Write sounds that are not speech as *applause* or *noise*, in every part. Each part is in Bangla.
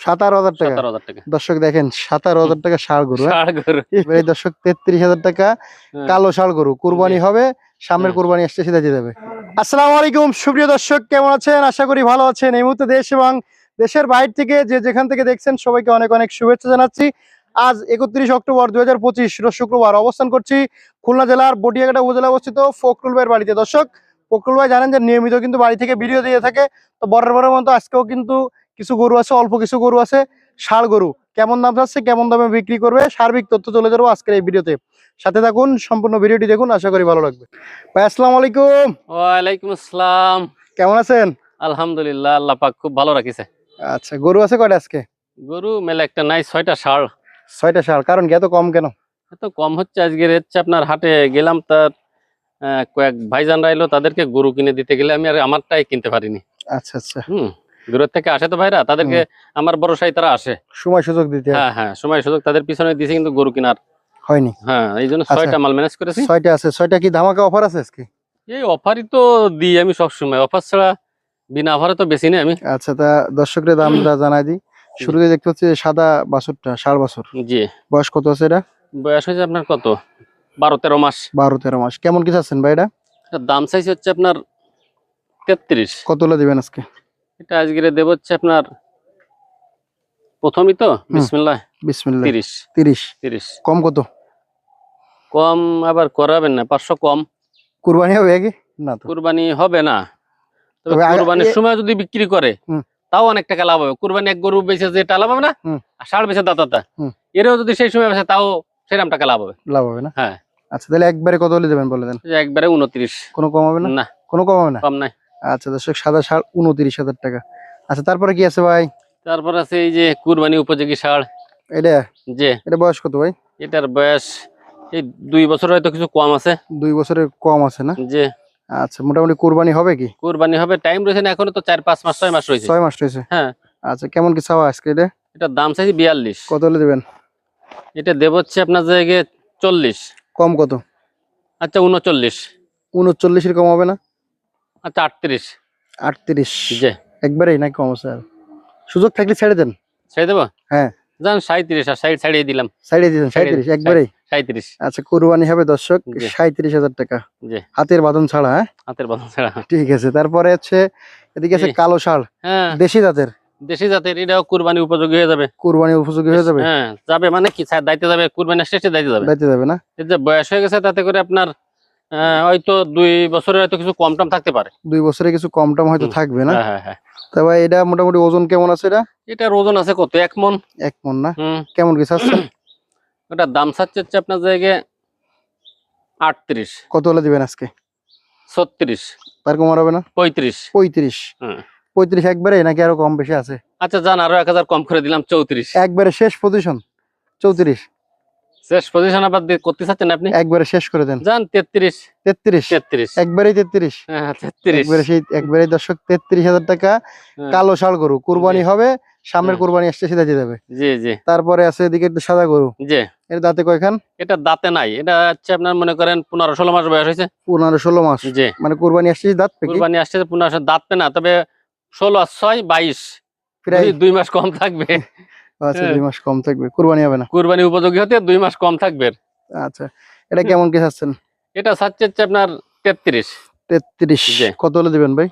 সাতারো হাজার টাকা। দর্শক দেখেন সাতারো হাজার টাকা ষাড় গরু হ্যাঁ? এই দর্শক তেত্রিশ হাজার টাকা হ্যাঁ। কালো ষাড় গরু। কুরবানি হবে সামনের কুরবানি আসছে সেটা দিয়ে দেবে আসসালামু আলাইকুম সুপ্রিয় দর্শক কেমন আছেন? আশা করি ভালো আছেন। এই মুহূর্তে দেশ এবং দেশের বাইরে থেকে যে যেখান থেকে দেখছেন সবাইকে অনেক অনেক শুভেচ্ছা জানাচ্ছি। আজ একত্রিশ অক্টোবর দুই হাজার পঁচিশ শুক্রবার অবস্থান করছি খুলনা জেলার বটিয়াঘাটা উপজেলা অবস্থিত ফখরুল ভাইয়ের বাড়িতে। দর্শক ফখরুল ভাই জানেন যে নিয়মিত কিন্তু বাড়ি থেকে ভিডিও দিয়ে থাকে। তো বরের বরের মতো আজকেও কিন্তু কিছু গরু আছে অল্প কিছু গরু আছে ষাড় গরু। কেমন দাম যাচ্ছে কেমন দামে বিক্রি করবে সার্বিক তথ্য চলে যাব আজকের এই ভিডিওতে। সাথে থাকুন সম্পূর্ণ ভিডিওটি দেখুন আশা করি ভালো লাগবে। ভাই আসসালামু আলাইকুম। ওয়ালাইকুম আসসালাম। কেমন আছেন? আলহামদুলিল্লাহ আল্লাহ পাক খুব ভালো রাখিছে। আচ্ছা গরু আছে কয়টা আজকে? গরু মেলে একটা নাই ছয়টা ষাড়। ছয়টা ষাড় কারণ এত কম কেন? এত কম হচ্ছে আজকে হচ্ছে আপনার হাটে গেলাম তার কয়েক ভাইজানরা এলো তাদেরকে গরু কিনে দিতে গেলে আমি আর আমারটাই কিনতে পারিনি। আচ্ছা আচ্ছা। হুম। দূরের থেকে আসে তো ভাইরা? তাদেরকে আমার ভরসায় তারা আসে। সময় সুযোগ দিতে হ্যাঁ। হ্যাঁ সময় সুযোগ তাদের পিছনে দিছে কিন্তু গরু কেনার। হয়নি। হ্যাঁ এই জন্য আচ্ছা। ছয়টা মাল ম্যানেজ করেছি। ছয়টা আছে। ছয়টা কি ধামাকা অফার আছে আজকে? এই অফারই তো দিই আমি সবসময়। অফার ছাড়া বিনা অফারে তো বেশি নেই আমি। আচ্ছা তা দর্শকদের দামটা *coughs* জানাই দিই। শুরুতে দেখতে হচ্ছে সাদা বাছুরটা ষাড় বাছুর। জি। বয়স কত আছে এটা? বয়স হয়েছে আপনার কত? বারো তেরো মাস। বারো তেরো মাস। কেমন কিছু আছেন ভাই এটা? দাম চাইছে হচ্ছে আপনার তেত্রিশ। কত হলে দিবেন আজকে? এটা আজকে দেব হচ্ছে আপনার প্রথমই তো? বিসমিল্লাহ। বিসমিল্লাহ। কম কত? কম আবার করাবেন না পাঁচশো কম। কুরবানি হবে কি? না তো। কুরবানি হবে না। তবে কুরবানির সময় যদি বিক্রি করে তাও অনেক টাকা লাভ হবে। কুরবানি এক গরু বেচে যেটা লাভ হবে না। আর ষাড় বেচে দাতাটা। এরও যদি সেই সময় বেচে তাও সেরকম টাকা লাভ হবে। লাভ হবে না? হ্যাঁ। আচ্ছা তাহলে একবারে কত হলে দেবেন বলে দেন? একবারে উনত্রিশ। কোনো কম হবে না? না। কোনো কম হবে না? কম নাই। আচ্ছা দর্শক সাদা ষাড় উনত্রিশ হাজার টাকা। আচ্ছা তারপরে কি আছে ভাই? তারপর আছে এই যে কুরবানি উপযোগী ষাড় এটা? যে এটা বয়স কত ভাই? এটার বয়স এই দুই বছর হয়তো কিছু কম আছে। দুই বছরের কম আছে না? যে আচ্ছা মোটামুটি কুরবানি হবে কি? কুরবানি হবে টাইম রয়েছে না এখনও তো চার পাঁচ মাস ছয় মাস রয়েছে। ছয় মাস রয়েছে? হ্যাঁ। আচ্ছা কেমন কি চাওয়া আজকে এটা? এটার দাম চাইছি বিয়াল্লিশ। কত হলে দেবেন? এটা দেব হচ্ছে আপনার জায়গায় চল্লিশ। কম কত? আচ্ছা উনচল্লিশ। উনচল্লিশের কম হবে না? আচ্ছা আটত্রিশ। আটত্রিশ। যে একবারেই না কম আর সুযোগ থাকলে ছেড়ে দেন। ছেড়ে দেবো? হ্যাঁ। যান সাঁত্রিশ আর সাইড ছাড়িয়ে দিলাম। সাইডে দিয়েছেন সাঁত্রিশ একবারেই? সাঁত্রিশ আচ্ছা কুরবানি হবে দর্শক জি। সাঁত্রিশ হাজার টাকা। জি। হাতের বাদন ছাড়া হ্যাঁ? হাতের বাঁধন ছাড়া। ঠিক আছে তারপরে হচ্ছে এদিকে আছে কালো শাল। হ্যাঁ। দেশি জাতের? দেশি জাতের এটাও কুরবানি উপযোগী হয়ে যাবে। কুরবানি উপযোগী হয়ে যাবে? হ্যাঁ যাবে মানে কি দায়িত্ব যাবে কুরবানি শেষে দায়িত্ব যাবে। দাইতে যাবে না? এর যে বয়স হয়ে গেছে তাতে করে আপনার হয়তো দুই বছরের হয়তো কিছু কম টম থাকতে পারে। দুই বছরে কিছু কম টম হয়তো থাকবে না? হ্যাঁ হ্যাঁ হ্যাঁ। তবে এটা মোটামুটি ওজন কেমন আছে এটা? এটার ওজন আছে কত? এক মন। এক মন না? কেমন কি চাচ্ছেন ওটার দাম চাচ্ছে হচ্ছে আপনার জায়গায় আটত্রিশ। কত হলে দিবেন আজকে? ছত্রিশ। তার কমার হবে না? পঁয়ত্রিশ। পঁয়ত্রিশ। পঁয়ত্রিশ একবারে নাকি আরও কম বেশি আছে? আচ্ছা যান আরও এক হাজার কম করে দিলাম চৌত্রিশ। একবারে শেষ পজিশন চৌত্রিশ। শেষ পজিশন আবার করতে চাচ্ছেন আপনি? একবারে শেষ করে দেন। যান তেত্রিশ। তেত্রিশ? তেত্রিশ। একবারেই তেত্রিশ? হ্যাঁ তেত্রিশ। একবারে সেই একবারে দর্শক তেত্রিশ হাজার টাকা হ্যাঁ, কালো ষাড় গরু। কুরবানি হবে সামনের। কুরবানি আসছে সেটা দিয়ে যাবে। জি জি। তারপরে আছে এদিকে একটা সাদা গরু। জি। এর দাঁতে কয়খান? এটা দাঁতে নাই। এটা হচ্ছে আপনার মনে করেন পনেরো ষোলো মাস বয়স হয়েছে। পনেরো ষোলো মাস। জি। মানে কুরবানি আসছে দাঁত পেকি কুরবানি আসছে পনেরো দাঁততে না তবে ষোলো আর ছয় বাইশ। প্রায়। দুই- দুই মাস কম থাকবে। *laughs* আচ্ছা হ্যাঁ। দুই মাস কম থাকবে। কুরবানি হবে না? কুরবানি উপযোগী হতে দুই মাস কম থাকবে। আচ্ছা এটা কেমন কি চাচ্ছেন? এটা চাচ্ছে হচ্ছে আপনার তেত্রিশ। তেত্রিশ। কত হলে দিবেন ভাই?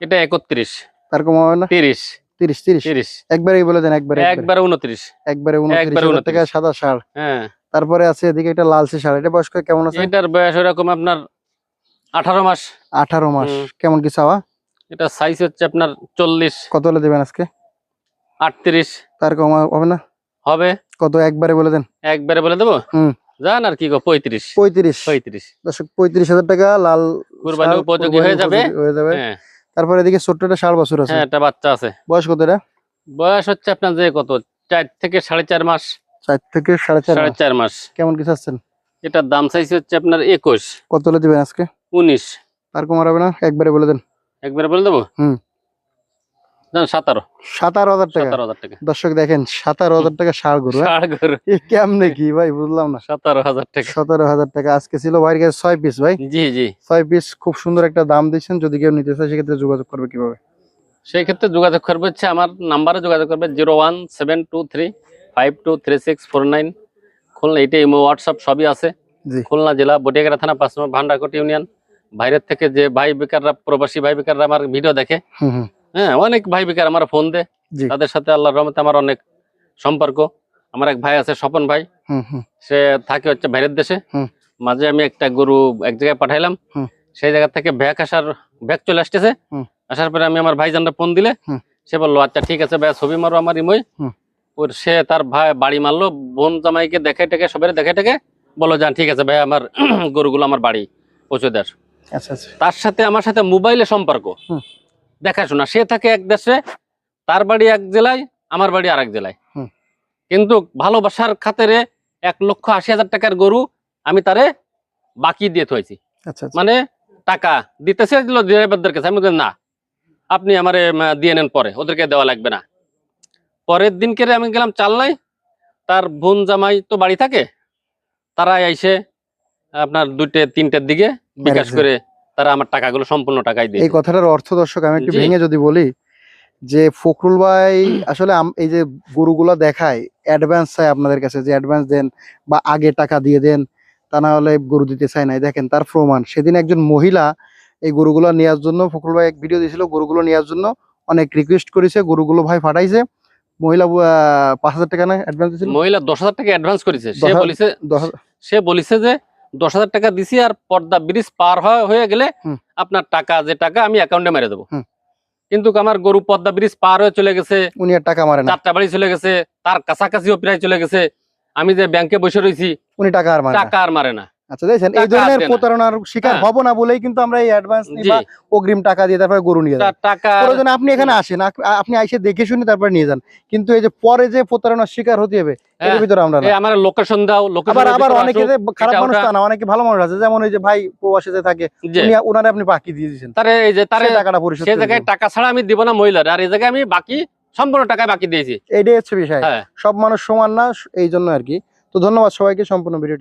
এটা একত্রিশ। তার কম হবে না? তিরিশ। তিরিশ তিরিশ? তিরিশ। একবারেই বলে দেন একবারে উনত্রিশ। একবারে উনত্রিশ 29 সাদা হ্যাঁ। তারপরে আছে এদিকে লালচে ষাড়। এটা বয়স্ক কেমন আছে? এটার বয়স ওরকম আপনার আঠারো মাস। আঠারো মাস। কেমন কি চাওয়া? এটা সাইজ হচ্ছে আপনার চল্লিশ। কত হলে দেবেন আজকে? আটত্রিশ। তার কম হবে না? হবে? কত? একবারে বলে দেন। একবারে বলে দেবো? হুম। যান আর কি গো পঁয়ত্রিশ। পঁয়ত্রিশ। পঁয়ত্রিশ। দর্শক পঁয়ত্রিশ হাজার টাকা লাল কুরবানি উপযোগী হয়ে যাবে? হয়ে যাবে। হ্যাঁ। তারপরে এদিকে ছোট্ট একটা বছর আছে। হ্যাঁ একটা বাচ্চা আছে। বয়স কত এটা? বয়স হচ্ছে আপনার যে কত? চার থেকে সাড়ে চার মাস। চার থেকে সাড়ে চার সাড়ে মাস। চার মাস। কেমন কি চাচ্ছেন? এটার দাম চাইছে হচ্ছে আপনার একুশ। কত হলে দিবেন আজকে? উনিশ। তার কমার হবে না? একবারে বলে দেন। একবারে বলে দেবো? হুম। সাতারো হাজার টাকা। দর্শক দেখেন সাতারো হাজার টাকা ষাড় গরু হ্যাঁ? ষাড় কেমনে কি ভাই বুঝলাম না। সতেরো হাজার টাকা। সতেরো হাজার টাকা। আজকে ছিল ভাইয়ের কাছে ছয় পিস ভাই। জি জি। ছয় পিস খুব সুন্দর একটা দাম দিচ্ছেন যদি কেউ নিতে চায় সেক্ষেত্রে যোগাযোগ করবে কীভাবে? সেই ক্ষেত্রে যোগাযোগ করবে হচ্ছে আমার নাম্বারে যোগাযোগ করবে zero one seven two three five two three six four nine. Khulna imo WhatsApp সবই আছে। খুলনা জেলা বটিয়াগড়া থানা পাঁচ নম্বর ভান্ডারকোট ইউনিয়ন। বাইরের থেকে যে ভাই বেকাররা প্রবাসী ভাই বেকাররা আমার ভিডিও দেখে। হ্যাঁ অনেক ভাই বেকার আমার ফোন জি। তাদের সাথে আল্লাহর রহমতে আমার অনেক সম্পর্ক। আমার এক ভাই আছে স্বপন ভাই। সে থাকে হচ্ছে বাইরের দেশে। মাঝে আমি একটা গরু এক জায়গায় পাঠাইলাম। সেই জায়গা থেকে ব্যাগ আসার ব্যাগ চলে আসতেছে। আসার পরে আমি আমার ভাই ভাইজানরা ফোন দিলে। সে বলল আচ্ছা ঠিক আছে ভাই ছবি মারো আমার ইমই ওর সে তার ভাই বাড়ি মারলো বোন জামাইকে দেখে টেকে সবাই দেখে টেকে বলল যান ঠিক আছে ভাই আমার *clears throat* গরুগুলো আমার বাড়ি পৌঁছে দেয় আচ্ছা আচ্ছা। তার সাথে আমার সাথে মোবাইলে সম্পর্ক। দেখাশোনা। সে থাকে এক দেশে তার বাড়ি এক জেলায় আমার বাড়ি আর এক জেলায় কিন্তু ভালোবাসার খাতেরে এক লক্ষ আশি হাজার টাকার গরু আমি তারে বাকি দিয়ে থয়েছি আচ্ছা আচ্ছা। মানে টাকা দিতেছে ড্রাইভারদের কাছে। আমি না আপনি আমারে দিয়ে নেন পরে ওদেরকে দেওয়া লাগবে না। পরের দিনকে আমি গেলাম চালনায় তার বোন জামাই তো বাড়ি থাকে তারা এসে আপনার দুইটে তিনটের দিকে বিকাশ করে তারা আমার টাকাগুলো সম্পূর্ণ টাকাই দিয়ে এই কথাটার অর্থ দর্শক আমি একটু ভেঙে যদি বলি যে ফখরুল ভাই *clears throat* আসলে এই যে গরুগুলা দেখায় অ্যাডভান্স চাই আপনাদের কাছে যে অ্যাডভান্স দেন বা আগে টাকা দিয়ে দেন তা না হলে গরু দিতে চায় নাই। দেখেন তার প্রমাণ সেদিন একজন মহিলা এই গরুগুলো নেওয়ার জন্য ফখরুল ভাই এক ভিডিও দিয়েছিল গরুগুলো নেওয়ার জন্য অনেক রিকোয়েস্ট করেছে গরুগুলো ভাই পাঠাইছে মহিলা পাঁচ হাজার টাকা না অ্যাডভান্স দিয়েছিল? মহিলা দশ হাজার টাকা অ্যাডভান্স করেছে। সে বলিছে সে বলিছে যে দশ হাজার টাকা দিছি আর পর্দা ব্রিজ পার হয়ে হয়ে গেলে আপনার টাকা যে টাকা আমি অ্যাকাউন্টে মেরে দেবো। কিন্তু আমার গরু পদ্মা ব্রিজ পার হয়ে চলে গেছে উনি আর টাকা মারে চারটা বাড়ি চলে গেছে তার কাছাকাছিও প্রায় চলে গেছে। আমি যে ব্যাংকে বসে রয়েছি উনি টাকা আর টাকা আর মারে না। আচ্ছা দেখছেন এই ধরনের। প্রতারণার শিকার হ্যাঁ। হব না বলেই কিন্তু আমরা এই অ্যাডভান্স বা অগ্রিম টাকা দিয়ে তারপরে গরু নিয়ে যাই টাকা প্রয়োজনে আপনি এখানে আসেন আপনি আইসে দেখে শুনে তারপরে নিয়ে যান। কিন্তু এই যে পরে যে প্রতারণার শিকার হতে হবে এর হ্যাঁ, ভিতরে আমরা না। এই আমার লোকেশন দাও লোকেশন আবার অনেকে যে খারাপ মানুষ তা না অনেকে ভালো মানুষ আছে। যেমন ওই যে ভাই প্রবাসীতে থাকে যে উনি ওনারে আপনি বাকি দিয়ে দিয়েছেন। তারে এই যে তারে টাকাটা পরিশোধ সে করে জায়গায় টাকা ছাড়া আমি দিব না মহিলার আর এই জায়গায় আমি বাকি সম্পূর্ণ টাকা বাকি দিয়েছি। এইটাই হচ্ছে বিষয়। হ্যাঁ। সব মানুষ সমান না এই জন্য আর কি। তো ধন্যবাদ সবাইকে সম্পূর্ণ ভিডিও